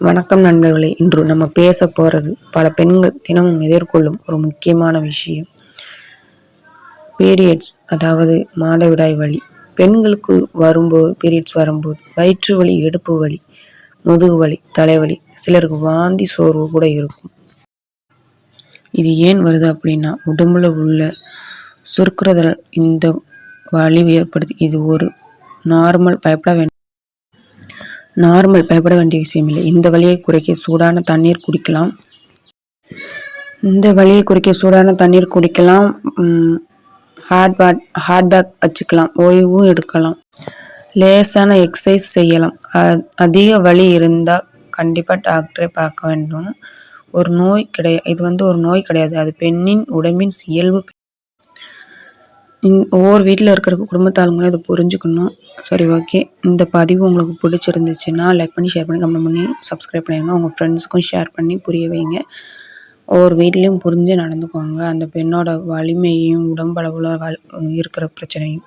வணக்கம் நண்பர்களே. இன்று நம்ம பேச போகிறது பல பெண்கள் தினமும் எதிர்கொள்ளும் ஒரு முக்கியமான விஷயம். பீரியட்ஸ் அதாவது மாதவிடாய் வலி. பெண்களுக்கு வரும்போது பீரியட்ஸ் வரும்போது வயிற்று வலி இடுப்பு வலி முதுகு வலி தலைவலி சிலருக்கு வாந்தி சோர்வு கூட இருக்கும். இது ஏன் வருது அப்படின்னா உடம்புல உள்ள சுருக்குறதல் இந்த வலி ஏற்படுத்தி இது ஒரு நார்மல் பயப்பட வேண்டும் நார்மல் பயப்பட வேண்டிய விஷயம் இல்லை இந்த வலியை குறைக்க சூடான தண்ணீர் குடிக்கலாம். இந்த வலியை குறைக்க சூடான தண்ணீர் குடிக்கலாம். ஹார்ட் பேக் ஹார்ட் பேக் வச்சுக்கலாம். ஓய்வும் எடுக்கலாம். லேசான எக்ஸசைஸ் செய்யலாம். அதிக வலி இருந்தால் கண்டிப்பாக டாக்டரை பார்க்க வேண்டும். ஒரு நோய் கிடையாது இது வந்து ஒரு நோய் கிடையாது. அது பெண்ணின் உடம்பின் இயல்பு ஒவ்வொரு வீட்டில் இருக்கிற குடும்பத்தாளுங்களும் இதை புரிஞ்சுக்கணும். சரி ஓகே. இந்த பதிவு உங்களுக்கு பிடிச்சிருந்துச்சுன்னா லைக் பண்ணி ஷேர் பண்ணி கமெண்ட் பண்ணி சப்ஸ்கிரைப் பண்ணிடுங்க. உங்கள் ஃப்ரெண்ட்ஸுக்கும் ஷேர் பண்ணி புரிய வைங்க. ஒவ்வொரு வீட்லேயும் புரிஞ்சு நடந்துக்குவாங்க அந்த பெண்ணோட வலிமையும் உடம்பளவில் இருக்கிற பிரச்சனையும்.